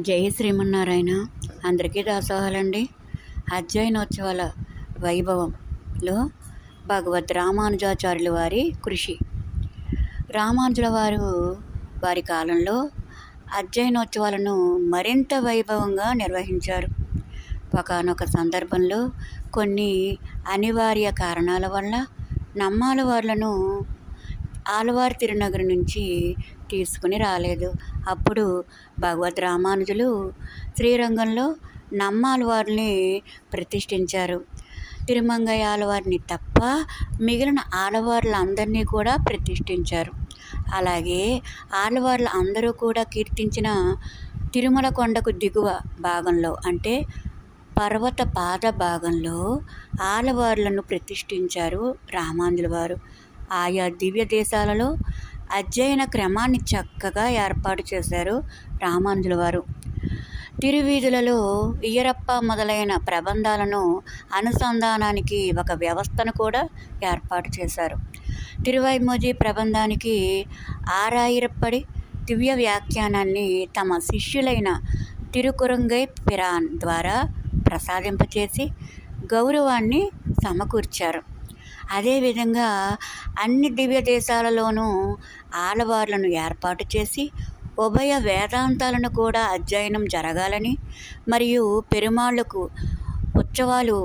జై శ్రీమన్నారాయణ. అందరికీ దాసోహాలండి అధ్యయనోత్సవాల వైభవంలో భగవద్ రామానుజాచార్యుల వారి కృషి. రామానుజుల వారు వారి కాలంలో అధ్యయనోత్సవాలను మరింత వైభవంగా నిర్వహించారు. ఒకనొక సందర్భంలో కొన్ని అనివార్య కారణాల వల్ల నమ్మాల వాళ్ళను ఆలవారి తిరునగర్ నుంచి తీసుకుని రాలేదు. అప్పుడు భగవద్ రామానుజులు శ్రీరంగంలో నమ్మాల వారిని ప్రతిష్ఠించారు. తిరుమంగయ్య ఆలవారిని తప్ప మిగిలిన ఆలవార్లందరినీ కూడా ప్రతిష్ఠించారు. అలాగే ఆళ్వార్లు అందరూ కూడా కీర్తించిన తిరుమల కొండకు దిగువ భాగంలో అంటే పర్వత పాద భాగంలో ఆలవార్లను ప్రతిష్ఠించారు రామానుజుల వారు. ఆయా దివ్య దేశాలలో అధ్యయన క్రమాన్ని చక్కగా ఏర్పాటు చేశారు రామానుజుల వారు. తిరువీధులలో ఇయ్యరప్ప మొదలైన ప్రబంధాలను అనుసంధానానికి ఒక వ్యవస్థను కూడా ఏర్పాటు చేశారు. తిరువైమోజీ ప్రబంధానికి ఆరాయిరప్పడి దివ్య వ్యాఖ్యానాన్ని తమ శిష్యులైన తిరుకురంగై పిరాన్ ద్వారా ప్రసాదింపచేసి గౌరవాన్ని సమకూర్చారు. అదేవిధంగా అన్ని దివ్య దేశాలలోనూ ఆలవార్లను ఏర్పాటు చేసి ఉభయ వేదాంతాలను కూడా అధ్యయనం జరగాలని మరియు పెరుమాళ్ళకు ఉత్సవాలు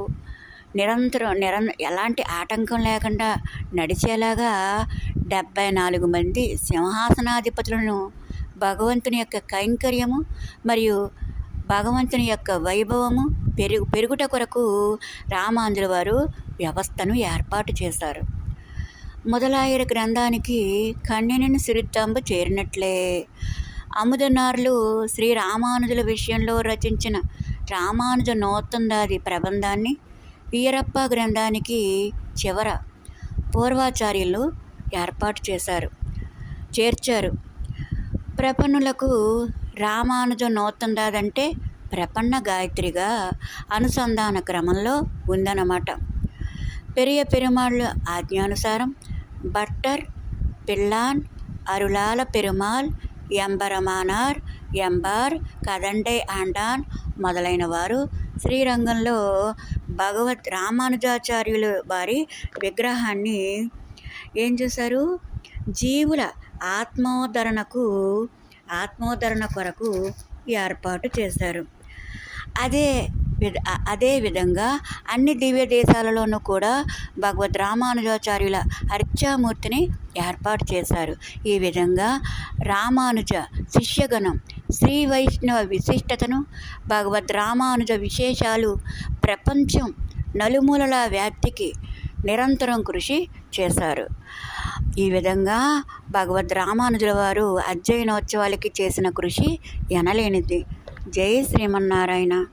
నిరంతరం నిరం ఎలాంటి ఆటంకం లేకుండా నడిచేలాగా డెబ్భై నాలుగు మంది సింహాసనాధిపతులను భగవంతుని యొక్క కైంకర్యము మరియు భగవంతుని యొక్క వైభవము పెరుగు పెరుగుట కొరకు రామాంధ్రుల వారు వ్యవస్థను ఏర్పాటు చేశారు. మొదలాయర గ్రంథానికి కన్యని సిరిత్తాంబు చేరినట్లే. అముదనార్లు శ్రీ రామానుజుల విషయంలో రచించిన రామానుజ నోత్తందాది ప్రబంధాన్ని వీరప్ప గ్రంథానికి చివర పూర్వాచార్యులు ఏర్పాటు చేశారు చేర్చారు. ప్రపన్నులకు రామానుజ నూతందాదంటే ప్రపన్న గాయత్రిగా అనుసంధాన క్రమంలో ఉందన్నమాట. పెరియ పెరుమాళ్ళు ఆజ్ఞానుసారం బట్టర్ పిల్లాన్ అరుళాల పెరుమాల్ ఎంబరమానార్ ఎంబార్ కదండే ఆండాన్ మొదలైన వారు శ్రీరంగంలో భగవత్ రామానుజాచార్యులు వారి విగ్రహాన్ని ఏం చేశారు? జీవుల ఆత్మోద్ధరణకు ఆత్మోద్ధరణ కొరకు ఏర్పాటు చేశారు. అదే విధ అదే విధంగా అన్ని దివ్య దేశాలలోనూ కూడా భగవద్ రామానుజాచార్యుల అర్చామూర్తిని ఏర్పాటు చేశారు. ఈ విధంగా రామానుజ శిష్యగణం శ్రీ వైష్ణవ విశిష్టతను భగవద్ రామానుజ విశేషాలు ప్రపంచం నలుమూలల వ్యాప్తికి నిరంతరం కృషి చేశారు. ఈ విధంగా భగవద్ రామానుజుల వారు అధ్యయనోత్సవాలకి చేసిన కృషి ఎనలేనిది. జై శ్రీమన్నారాయణ.